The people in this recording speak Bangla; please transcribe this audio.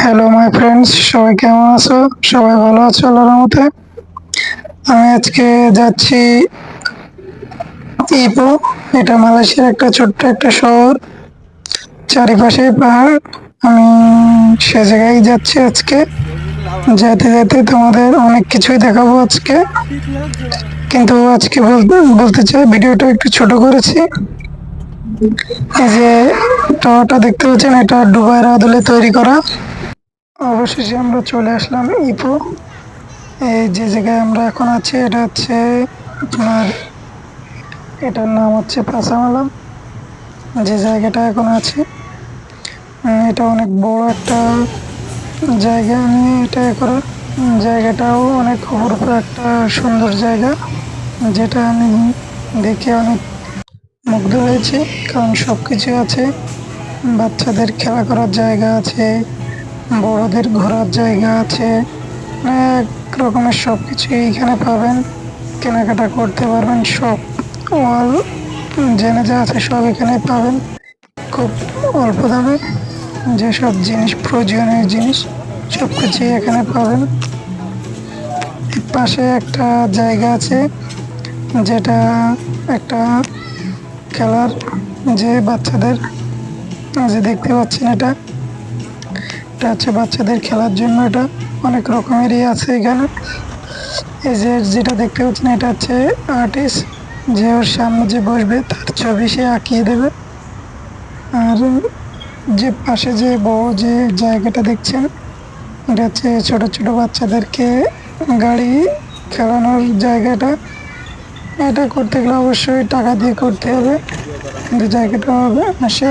হ্যালো মাই ফ্রেন্ডস সবাই কেমন আছো? সবাই ভালো আছো আল্লাহর রহমতে? আমি আজকে যাচ্ছি ইপো, এটা মালয়েশিয়ার একটা ছোট্ট একটা শহর। চারিপাশে পাহাড়। আমি সে জায়গায় যাচ্ছি আজকে। যেতে যেতে তোমাদের অনেক কিছুই দেখাবো আজকে। কিন্তু আজকে বলতে বলতে চাই, ভিডিওটা একটু ছোট করেছি। এই যে টাওয়ারটা দেখতে পাচ্ছেন, এটা ডুবাইয়ের আদলে তৈরি করা। অবশেষে আমরা চলে আসলাম ইপো। এই যে জায়গায় আমরা এখন আছি, এটা হচ্ছে আপনার এটার নাম হচ্ছে পাসামালাম। যে জায়গাটা এখন আছে এটা অনেক বড় একটা জায়গা। নিয়ে এটা করা জায়গাটাও অনেক অপরূপ একটা সুন্দর জায়গা, যেটা আমি দেখে অনেক মুগ্ধ হয়েছি। কারণ সব কিছু আছে, বাচ্চাদের খেলা করার জায়গা আছে বড়দের ঘোরার জায়গা আছে। অনেক রকমের সব কিছু এইখানে পাবেন। কেনাকাটা করতে পারবেন সব। অল জেনে যা আছে সব এখানে পাবেন। খুব অল্প দামে যেসব জিনিস প্রয়োজনীয় জিনিস সব কিছুই এখানে পাবেন। পাশে একটা জায়গা আছে যেটা একটা খেলার যে বাচ্চাদের, যে দেখতে পাচ্ছেন এটা। এটা হচ্ছে বাচ্চাদের খেলার জন্য, এটা অনেক রকমেরই আছে এখানে। এই যে যেটা দেখতে পাচ্ছেন, এটা হচ্ছে আর্টিস্ট, যে ওর সামনে যে বসবে, তার ছবি সে আঁকিয়ে দেবে। আর যে পাশে যে বড় যে জায়গাটা দেখছেন, এটা হচ্ছে ছোট ছোট বাচ্চাদেরকে গাড়ি খেলানোর জায়গাটা। এটা করতে গেলে অবশ্যই টাকা দিয়ে করতে হবে। কিন্তু জায়গাটা হবে সে